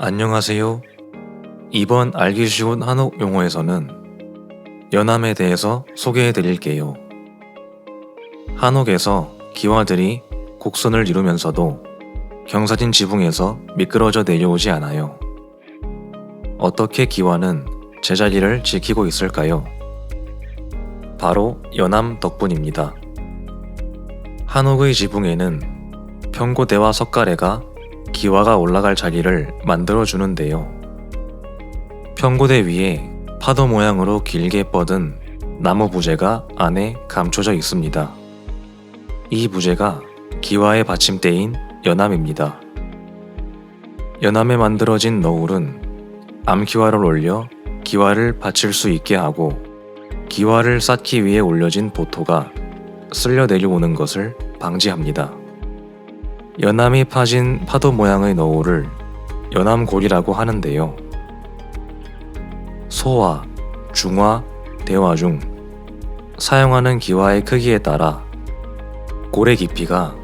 안녕하세요. 이번 알기 쉬운 한옥 용어에서는 연암에 대해서 소개해 드릴게요. 한옥에서 기와들이 곡선을 이루면서도 경사진 지붕에서 미끄러져 내려오지 않아요. 어떻게 기와는 제자리를 지키고 있을까요? 바로 연암 덕분입니다. 한옥의 지붕에는 평고대와 석가래가 기와가 올라갈 자리를 만들어 주는데요. 평고대 위에 파도 모양으로 길게 뻗은 나무 부재가 안에 감춰져 있습니다. 이 부재가 기와의 받침대인 연암입니다. 연암에 만들어진 너울은 암기와를 올려 기와를 받칠 수 있게 하고 기와를 쌓기 위해 올려진 보토가 쓸려 내려오는 것을 방지합니다. 연암이 파진 파도 모양의 너울을 연암골이라고 하는데요. 소화, 중화, 대화 중 사용하는 기와의 크기에 따라 골의 깊이가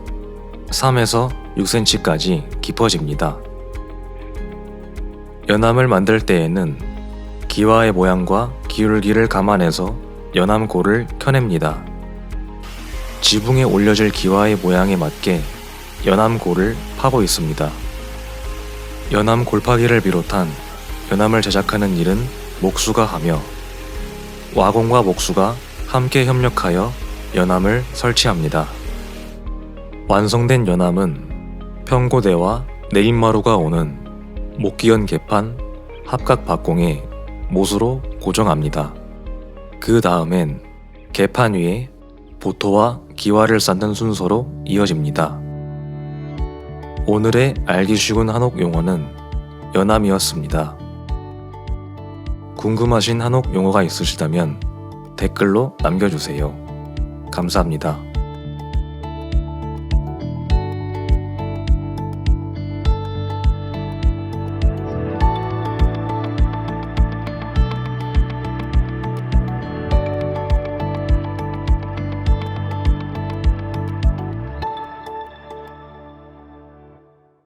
3에서 6cm까지 깊어집니다. 연암을 만들 때에는 기와의 모양과 기울기를 감안해서 연암골을 켜냅니다. 지붕에 올려질 기와의 모양에 맞게 연암골을 파고 있습니다. 연암 골파기를 비롯한 연암을 제작하는 일은 목수가 하며 와공과 목수가 함께 협력하여 연암을 설치합니다. 완성된 연암은 평고대와 내림마루가 오는 목기연 개판 합각 박공에 못으로 고정합니다. 그 다음엔 개판 위에 보토와 기와를 쌓는 순서로 이어집니다. 오늘의 알기 쉬운 한옥 용어는 연암이었습니다. 궁금하신 한옥 용어가 있으시다면 댓글로 남겨주세요. 감사합니다.